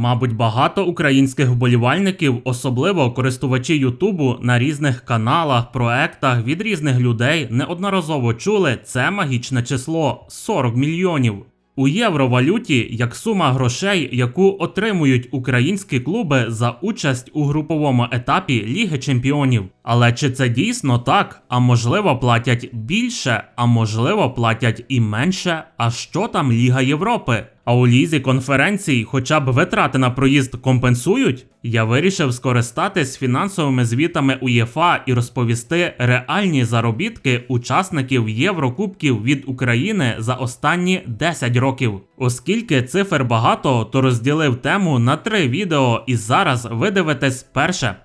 Мабуть, багато українських вболівальників, особливо користувачі Ютубу на різних каналах, проектах від різних людей неодноразово чули це магічне число 40 мільйонів. У євровалюті як сума грошей, яку отримують українські клуби за участь у груповому етапі Ліги Чемпіонів. Але чи це дійсно так? А можливо, платять більше, а можливо, платять і менше. А що там Ліга Європи? А у лізі конференцій хоча б витрати на проїзд компенсують? Я вирішив скористатись фінансовими звітами УЄФА і розповісти реальні заробітки учасників Єврокубків від України за останні 10 років. Оскільки цифр багато, то розділив тему на три відео, і зараз ви дивитесь перше.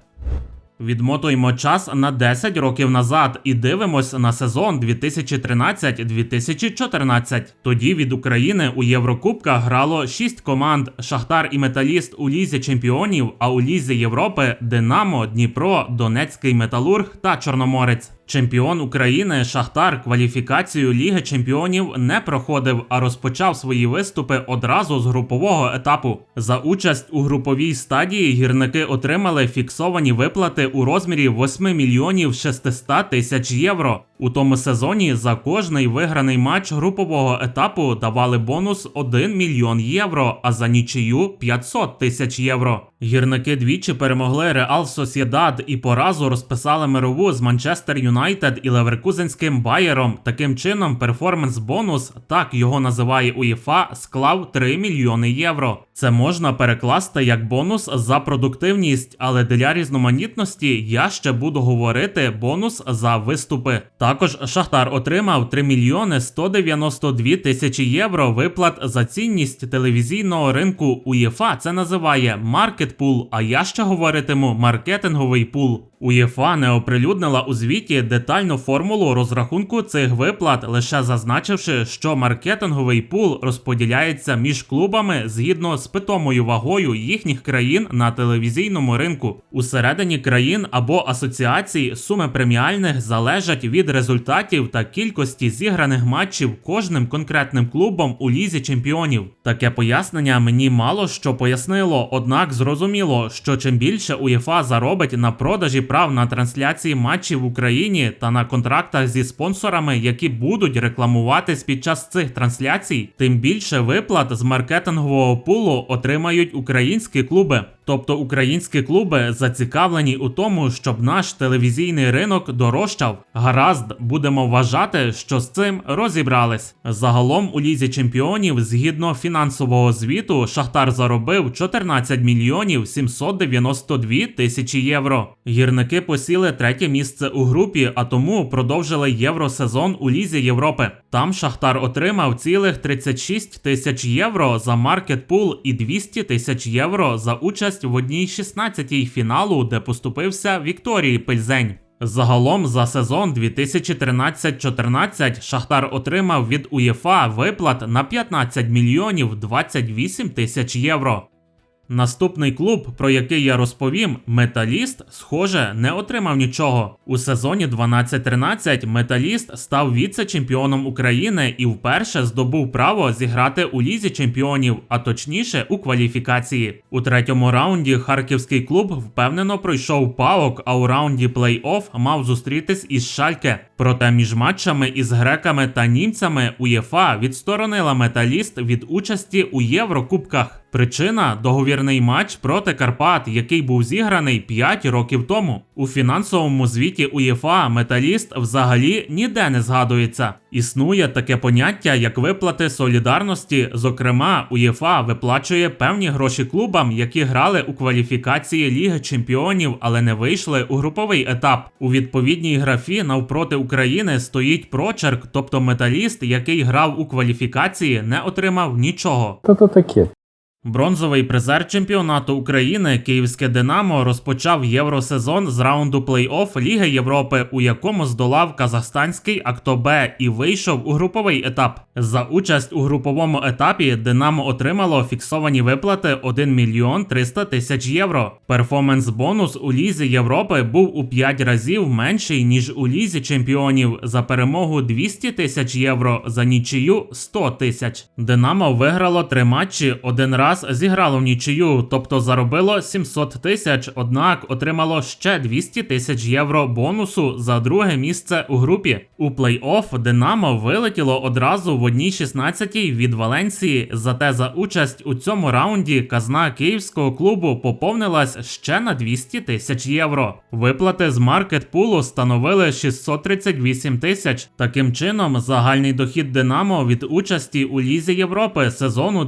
Відмотуємо час на 10 років назад і дивимось на сезон 2013-2014. Тоді від України у Єврокубках грало 6 команд: Шахтар і Металіст у Лізі Чемпіонів, а у Лізі Європи Динамо, Дніпро, Донецький Металург та Чорноморець. Чемпіон України Шахтар кваліфікацію Ліги Чемпіонів не проходив, а розпочав свої виступи одразу з групового етапу. За участь у груповій стадії гірники отримали фіксовані виплати у розмірі 8 мільйонів 600 тисяч євро. У тому сезоні за кожний виграний матч групового етапу давали бонус 1 мільйон євро, а за нічию 500 тисяч євро. Гірники двічі перемогли Реал Сосєдад і поразу розписали мирову з Манчестер Юнайтед і Леверкузенським Байером. Таким чином, перформанс-бонус, так його називає УЄФА, склав 3 мільйони євро. Це можна перекласти як бонус за продуктивність, але для різноманітності я ще буду говорити бонус за виступи. Також Шахтар отримав 3 мільйони 192 тисячі євро виплат за цінність телевізійного ринку УЄФА. Це називає маркет пул, а я ще говоритиму маркетинговий пул. УЄФА не оприлюднила у звіті детальну формулу розрахунку цих виплат, лише зазначивши, що маркетинговий пул розподіляється між клубами згідно з питомою вагою їхніх країн на телевізійному ринку. Усередині країн або асоціацій суми преміальних залежать від результатів та кількості зіграних матчів кожним конкретним клубом у лізі чемпіонів. Таке пояснення мені мало що пояснило, однак зрозуміло, що чим більше УЄФА заробить на продажі прав на трансляції матчів в Україні та на контрактах зі спонсорами, які будуть рекламуватись під час цих трансляцій, тим більше виплат з маркетингового пулу отримають українські клуби. Тобто українські клуби зацікавлені у тому, щоб наш телевізійний ринок дорожчав. Гаразд, будемо вважати, що з цим розібрались. Загалом у лізі чемпіонів, згідно фінансового звіту, Шахтар заробив 14 мільйонів 792 тисячі євро. Гірники посіли третє місце у групі, а тому продовжили євросезон у лізі Європи. Там Шахтар отримав цілих 36 тисяч євро за маркетпул і 200 тисяч євро за участь в одній 16-й фіналу, де поступився Вікторії Пельзень. Загалом за сезон 2013-14 Шахтар отримав від УЄФА виплат на 15 мільйонів 28 тисяч євро. Наступний клуб, про який я розповім, Металіст, схоже, не отримав нічого. У сезоні 12-13 Металіст став віце-чемпіоном України і вперше здобув право зіграти у лізі чемпіонів, а точніше у кваліфікації. У третьому раунді харківський клуб впевнено пройшов павок, а у раунді плей-офф мав зустрітись із Шальке. Проте між матчами із греками та німцями УЄФА відсторонила металіст від участі у Єврокубках. Причина договірний матч проти Карпат, який був зіграний 5 років тому. У фінансовому звіті УЄФА металіст взагалі ніде не згадується. Існує таке поняття, як виплати солідарності. Зокрема, УЄФА виплачує певні гроші клубам, які грали у кваліфікації Ліги Чемпіонів, але не вийшли у груповий етап. У відповідній графі навпроти України стоїть прочерк, тобто металіст, який грав у кваліфікації, не отримав нічого. Та то таке. Бронзовий призер чемпіонату України Київське Динамо розпочав євросезон з раунду плей-офф Ліги Європи, у якому здолав казахстанський Актобе і вийшов у груповий етап. За участь у груповому етапі Динамо отримало фіксовані виплати 1 мільйон 300 тисяч євро. Перформанс бонус у Лізі Європи був у 5 разів менший ніж у Лізі Чемпіонів. За перемогу 200 тисяч євро, за нічию 100 тисяч. Динамо виграло три матчі один раз раз зіграло в нічию, тобто заробило 700 тисяч, однак отримало ще 200 тисяч євро бонусу за друге місце у групі. У плей-офф Динамо вилетіло одразу в одній 16 від Валенції. Зате за участь у цьому раунді казна київського клубу поповнилась ще на 200 тисяч євро. Виплати з маркетпулу становили 638 тисяч. Таким чином, загальний дохід Динамо від участі у Лізі Європи сезону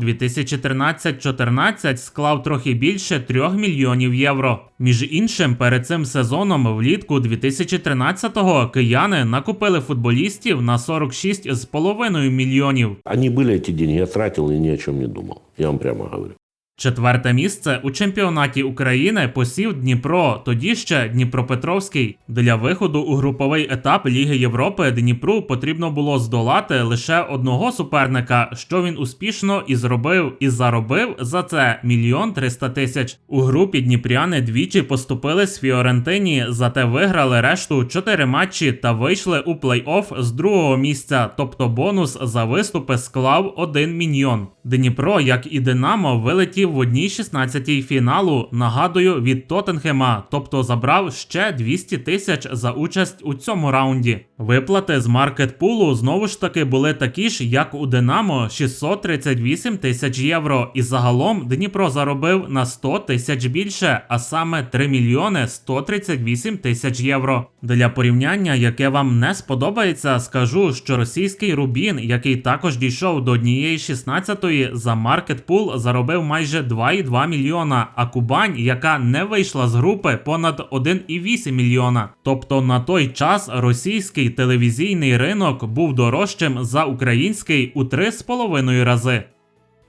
2013-14 склав трохи більше 3 мільйонів євро. Між іншим, перед цим сезоном влітку 2013-го кияни накупили футболістів на 46,5 мільйонів. Ані були ті гроші, я тратил і ні о чому не думав. Я вам прямо говорю. Четверте місце у чемпіонаті України посів Дніпро, тоді ще Дніпропетровський. Для виходу у груповий етап Ліги Європи Дніпру потрібно було здолати лише одного суперника, що він успішно і зробив, і заробив за це мільйон триста тисяч. У групі Дніпряни двічі поступили з Фіорентині, зате виграли решту чотири матчі та вийшли у плей-офф з другого місця, тобто бонус за виступи склав 1 мільйон. Дніпро, як і Динамо, вилетів в одній 16-й фіналу, нагадую, від Тоттенхема, тобто забрав ще 200 тисяч за участь у цьому раунді. Виплати з маркетпулу знову ж таки були такі ж, як у Динамо 638 тисяч євро. І загалом Дніпро заробив на 100 тисяч більше, а саме 3 мільйони 138 тисяч євро. Для порівняння, яке вам не сподобається, скажу, що російський Рубін, який також дійшов до однієї 16-ї, за маркетпул заробив майже 2,2 мільйона, а Кубань, яка не вийшла з групи, понад 1,8 мільйона. Тобто на той час російський телевізійний ринок був дорожчим за український у 3,5 рази.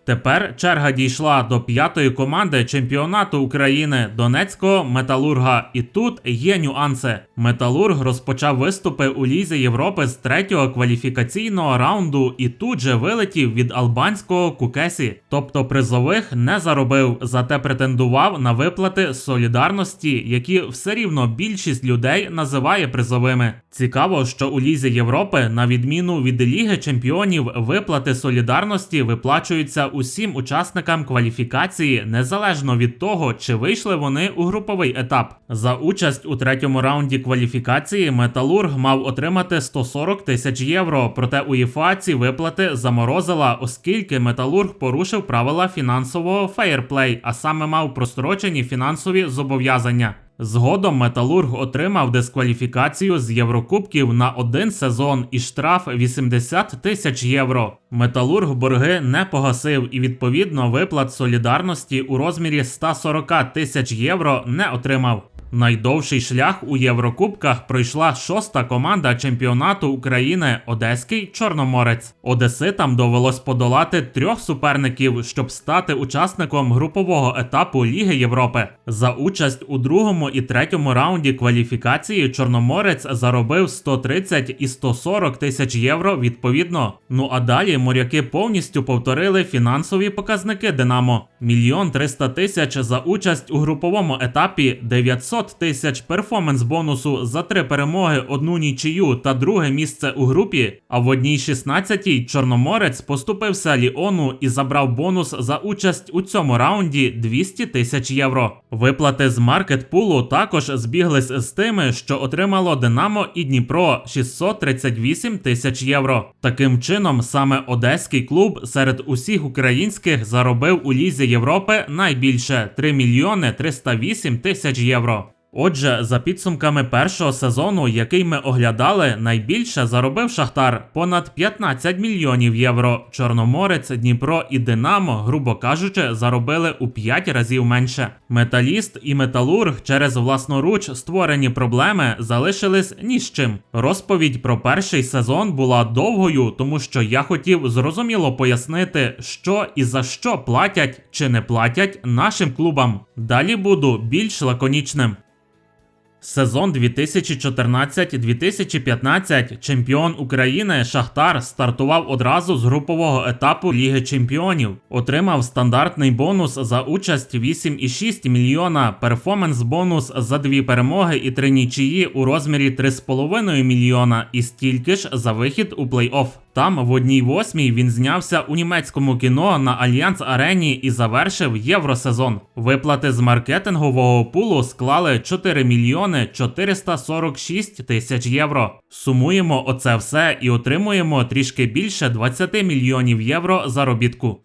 Тепер черга дійшла до п'ятої команди чемпіонату України Донецького Металурга. І тут є нюанси. Металург розпочав виступи у Лізі Європи з третього кваліфікаційного раунду і тут же вилетів від албанського Кукесі. Тобто призових не заробив, зате претендував на виплати солідарності, які все рівно більшість людей називає призовими. Цікаво, що у Лізі Європи, на відміну від Ліги Чемпіонів, виплати солідарності виплачуються усім учасникам кваліфікації незалежно від того, чи вийшли вони у груповий етап. За участь у третьому раунді кваліфікації Металург мав отримати 140 тисяч євро. Проте УЄФА ці виплати заморозила, оскільки Металург порушив правила фінансового фейерплей, а саме мав прострочені фінансові зобов'язання. Згодом Металург отримав дискваліфікацію з Єврокубків на один сезон і штраф 80 тисяч євро. Металург борги не погасив і відповідно виплат солідарності у розмірі 140 тисяч євро не отримав. Найдовший шлях у Єврокубках пройшла шоста команда чемпіонату України Одеський Чорноморець. Одеситам довелось подолати трьох суперників, щоб стати учасником групового етапу Ліги Європи. За участь у другому і третьому раунді кваліфікації Чорноморець заробив 130 і 140 тисяч євро відповідно. Ну а далі моряки повністю повторили фінансові показники Динамо: мільйон 300 тисяч за участь у груповому етапі, 900 тисяч перформанс бонусу за три перемоги, одну нічию та друге місце у групі. А в одній 16-й Чорноморець поступився Ліону і забрав бонус за участь у цьому раунді 200 тисяч євро. Виплати з маркетпулу також збіглись з тими, що отримало Динамо і Дніпро 638 тисяч євро. Таким чином, саме одеський клуб серед усіх українських заробив у лізі Європи найбільше 3 мільйони 308 тисяч євро. Отже, за підсумками першого сезону, який ми оглядали, найбільше заробив Шахтар понад 15 мільйонів євро. Чорноморець, Дніпро і Динамо, грубо кажучи, заробили у 5 разів менше. Металіст і Металург через власноруч створені проблеми залишились ні з чим. Розповідь про перший сезон була довгою, тому що я хотів зрозуміло пояснити, що і за що платять чи не платять нашим клубам. Далі буду більш лаконічним. Сезон 2014-2015 чемпіон України Шахтар стартував одразу з групового етапу Ліги Чемпіонів. Отримав стандартний бонус за участь 8,6 мільйона, перформанс бонус за дві перемоги і три нічиї у розмірі 3,5 мільйона і стільки ж за вихід у плей-офф. Там в одній восьмій він знявся у німецькому кіно на Альянс Арені і завершив євросезон. Виплати з маркетингового пулу склали 4 мільйони 446 тисяч євро. Сумуємо оце все і отримуємо трішки більше 20 мільйонів євро заробітку.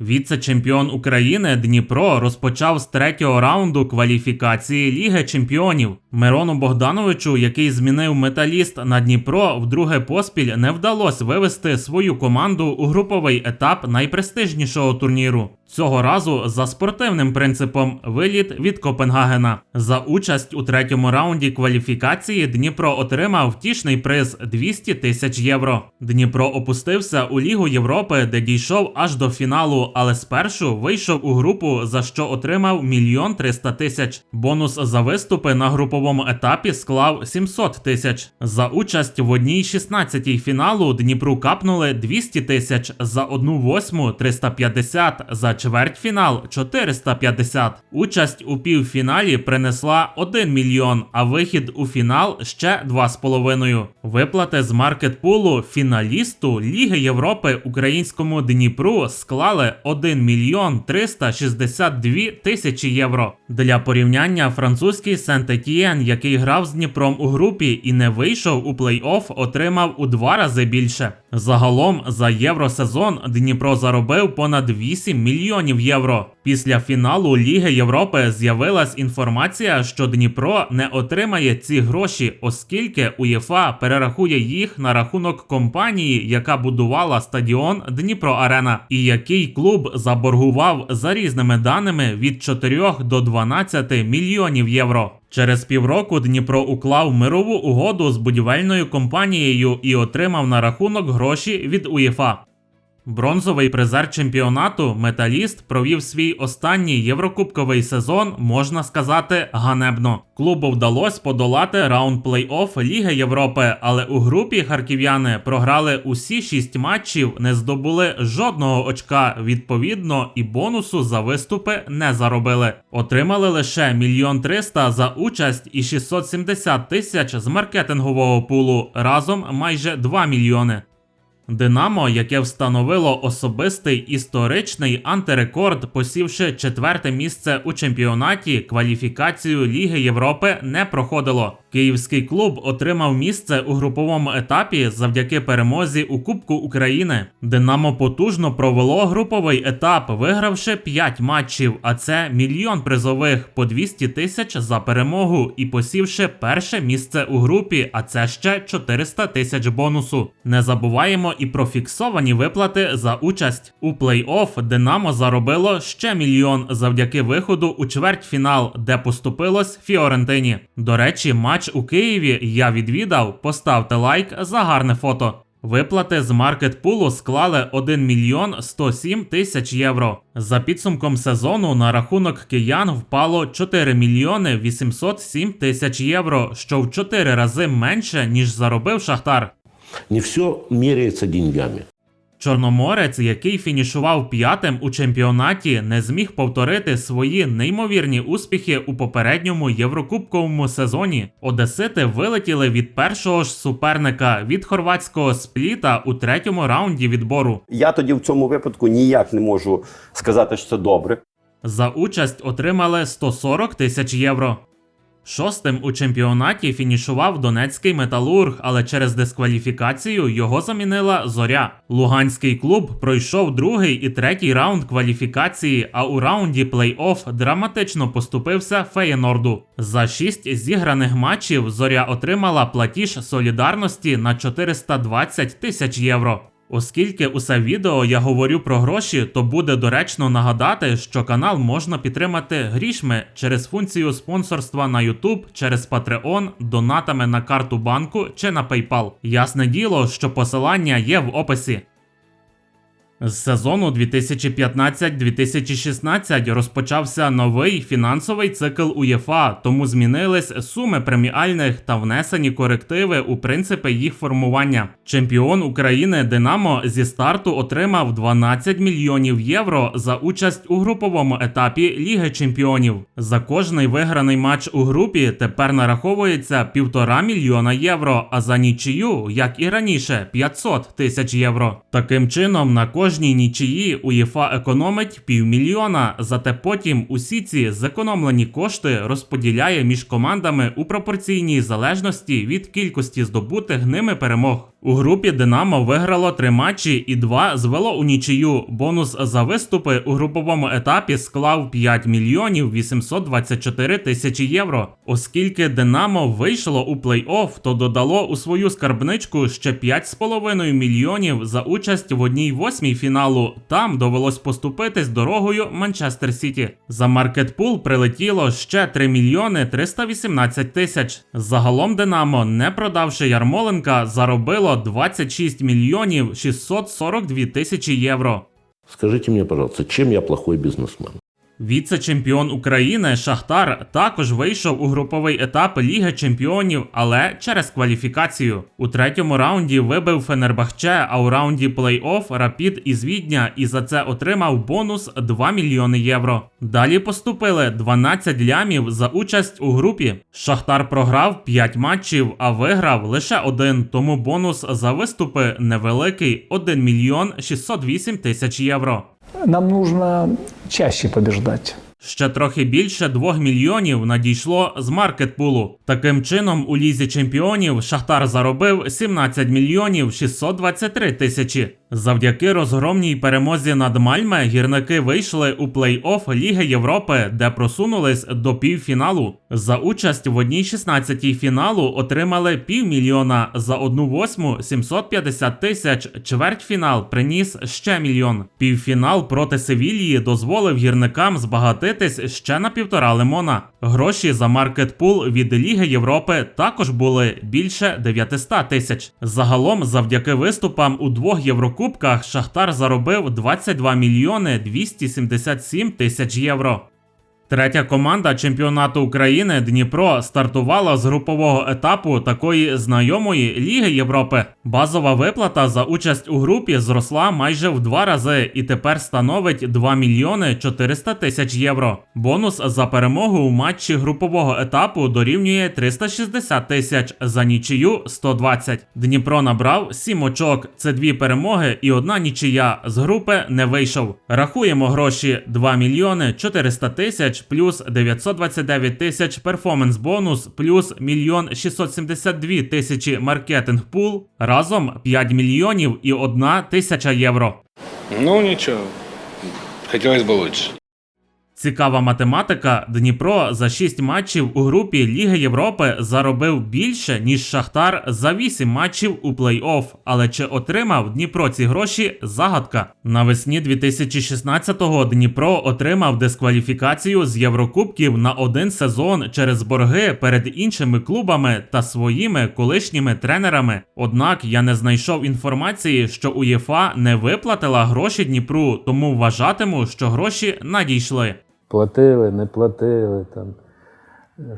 Віце-чемпіон України Дніпро розпочав з третього раунду кваліфікації Ліги Чемпіонів. Мирону Богдановичу, який змінив металіст на Дніпро, вдруге поспіль не вдалося вивести свою команду у груповий етап найпрестижнішого турніру. Цього разу за спортивним принципом виліт від Копенгагена. За участь у третьому раунді кваліфікації Дніпро отримав втішний приз 200 тисяч євро. Дніпро опустився у Лігу Європи, де дійшов аж до фіналу, але спершу вийшов у групу, за що отримав мільйон 300 тисяч. Бонус за виступи на груповому етапі склав 700 тисяч. За участь в одній 16 фіналу Дніпру капнули 200 тисяч, за одну восьму 350, за чвертьфінал 450. Участь у півфіналі принесла 1 мільйон, а вихід у фінал ще 2,5. Виплати з маркетпулу фіналісту Ліги Європи українському Дніпру склали 1 мільйон 362 тисячі євро. Для порівняння французький Сент-Етієн, який грав з Дніпром у групі і не вийшов у плей-офф, отримав у два рази більше. Загалом за євросезон Дніпро заробив понад 8 мільйонів євро. Після фіналу Ліги Європи з'явилась інформація, що Дніпро не отримає ці гроші, оскільки УЄФА перерахує їх на рахунок компанії, яка будувала стадіон Дніпро Арена, і який клуб заборгував за різними даними від 4 до 12 мільйонів євро. Через півроку Дніпро уклав мирову угоду з будівельною компанією і отримав на рахунок гроші від УЄФА. Бронзовий призер чемпіонату Металіст провів свій останній єврокубковий сезон, можна сказати, ганебно. Клубу вдалося подолати раунд плей-офф Ліги Європи, але у групі харків'яни програли усі шість матчів, не здобули жодного очка. Відповідно, і бонусу за виступи не заробили. Отримали лише мільйон триста за участь і 670 тисяч з маркетингового пулу. Разом майже 2 мільйони. Динамо, яке встановило особистий історичний антирекорд, посівши четверте місце у чемпіонаті, кваліфікацію Ліги Європи не проходило. Київський клуб отримав місце у груповому етапі завдяки перемозі у Кубку України. Динамо потужно провело груповий етап, вигравши 5 матчів, а це мільйон призових по 200 тисяч за перемогу і посівши перше місце у групі, а це ще 400 тисяч бонусу. Не забуваємо і про фіксовані виплати за участь у плей-офф. Динамо заробило ще мільйон завдяки виходу у чвертьфінал, де поступилось Фіорентині. До речі, матч у Києві я відвідав. Поставте лайк за гарне фото. Виплати з маркетпулу склали 1 мільйон 107 тисяч євро. За підсумком сезону на рахунок киян впало 4 мільйони 807 тисяч євро, що в 4 рази менше ніж заробив Шахтар. Не все меряется деньгами. Чорноморець, який фінішував п'ятим у чемпіонаті, не зміг повторити свої неймовірні успіхи у попередньому єврокубковому сезоні. Одесити вилетіли від першого ж суперника від хорватського спліта у третьому раунді відбору. Я тоді в цьому випадку ніяк не можу сказати, що це добре. За участь отримали 140 тисяч євро. Шостим у чемпіонаті фінішував донецький металург, але через дискваліфікацію його замінила зоря. Луганський клуб пройшов другий і третій раунд кваліфікації, а у раунді плей-офф драматично поступився Феєнорду. За шість зіграних матчів зоря отримала платіж солідарності на 420 тисяч євро. Оскільки усе відео я говорю про гроші, то буде доречно нагадати, що канал можна підтримати грішми через функцію спонсорства на YouTube, через Patreon, донатами на карту банку чи на PayPal. Ясне діло, що посилання є в описі. З сезону 2015-2016 розпочався новий фінансовий цикл УЄФА, тому змінились суми преміальних та внесені корективи у принципи їх формування. Чемпіон України Динамо зі старту отримав 12 мільйонів євро за участь у груповому етапі Ліги Чемпіонів. За кожний виграний матч у групі тепер нараховується півтора мільйона євро, а за нічию, як і раніше, 500 тисяч євро. Таким чином, на кожній нічиї УЄФА економить півмільйона, зате потім усі ці зекономлені кошти розподіляє між командами у пропорційній залежності від кількості здобутих ними перемог. У групі Динамо виграло три матчі і два звело у нічию. Бонус за виступи у груповому етапі склав 5 мільйонів 824 тисячі євро. Оскільки Динамо вийшло у плей-офф, то додало у свою скарбничку ще 5,5 мільйонів за участь в одній восьмій фіналу. Там довелось поступитись дорогою Манчестер Сіті. За маркетпул прилетіло ще 3 мільйони 318 тисяч. Загалом Динамо, не продавши Ярмоленка, заробило 26 мільйонів 642 тисячі євро. Скажіть мені, пожалуйста, чим я плохой бизнесмен? Віце-чемпіон України Шахтар також вийшов у груповий етап Ліги Чемпіонів, але через кваліфікацію. У третьому раунді вибив Фенербахче, а у раунді плей-офф Рапід із Відня і за це отримав бонус 2 мільйони євро. Далі поступили 12 лямів за участь у групі. Шахтар програв 5 матчів, а виграв лише один, тому бонус за виступи невеликий 1 мільйон 608 тисяч євро. Нам нужно чаще побеждать. Ще трохи більше 2 мільйонів надійшло з маркетпулу. Таким чином, у лізі чемпіонів Шахтар заробив 17 мільйонів 623 тисячі. Завдяки розгромній перемозі над Мальме гірники вийшли у плей-офф Ліги Європи, де просунулись до півфіналу. За участь в одній 16-й фіналу отримали півмільйона, за одну восьму 750 тисяч. Чвертьфінал приніс ще мільйон. Півфінал проти Севільї дозволив гірникам збагатитись ще на півтора лимона. Гроші за маркетпул від Ліги Європи також були більше 900 тисяч. Загалом, завдяки виступам у двох Єврокубках, Шахтар заробив 22 мільйони 277 тисяч євро. Третя команда чемпіонату України Дніпро стартувала з групового етапу такої знайомої Ліги Європи. Базова виплата за участь у групі зросла майже в два рази і тепер становить 2 мільйони 400 тисяч євро. Бонус за перемогу у матчі групового етапу дорівнює 360 тисяч, за нічию 120. Дніпро набрав 7 очок. Це дві перемоги і одна нічия. З групи не вийшов. Рахуємо гроші 2 мільйони 400 тисяч плюс 929 тисяч перформанс бонус плюс 1 672 тисячі маркетинг пул. Разом 5 мільйонів і 1 тисяча євро. Ну, нічого, хотілося б лучше. Цікава математика. Дніпро за 6 матчів у групі Ліги Європи заробив більше, ніж Шахтар за 8 матчів у плей-офф. Але чи отримав Дніпро ці гроші? Загадка. Навесні 2016-го Дніпро отримав дискваліфікацію з Єврокубків на один сезон через борги перед іншими клубами та своїми колишніми тренерами. Однак я не знайшов інформації, що УЄФА не виплатила гроші Дніпру, тому вважатиму, що гроші надійшли. Платили, не платили, там,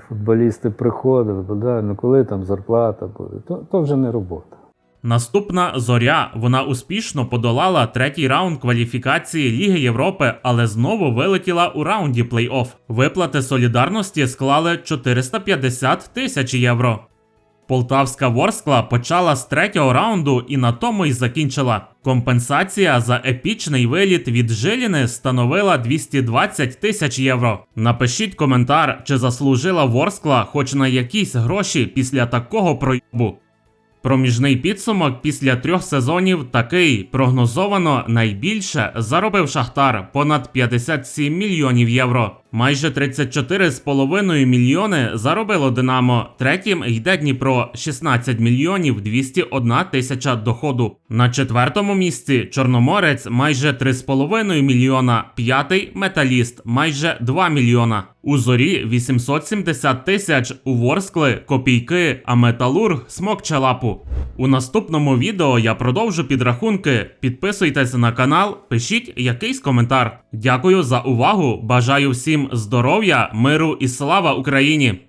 футболісти приходили, да, ну коли там зарплата буде, то, то вже не робота. Наступна зоря. Вона успішно подолала третій раунд кваліфікації Ліги Європи, але знову вилетіла у раунді плей-офф. Виплати солідарності склали 450 тисяч євро. Полтавська Ворскла почала з третього раунду і на тому й закінчила. Компенсація за епічний виліт від Жиліни становила 220 тисяч євро. Напишіть коментар, чи заслужила Ворскла хоч на якісь гроші після такого проїбу. Проміжний підсумок після трьох сезонів такий прогнозовано найбільше заробив Шахтар понад 57 мільйонів євро. Майже 34,5 мільйони заробило Динамо. Третім йде Дніпро 16 мільйонів 201 тисяча доходу. На четвертому місці Чорноморець майже 3,5 мільйона. П'ятий металіст майже 2 мільйона. У зорі 870 тисяч, у Ворскли копійки, а металург смокче лапу. У наступному відео я продовжу підрахунки. Підписуйтесь на канал, пишіть якийсь коментар. Дякую за увагу. Бажаю всім здоров'я, миру і слава Україні!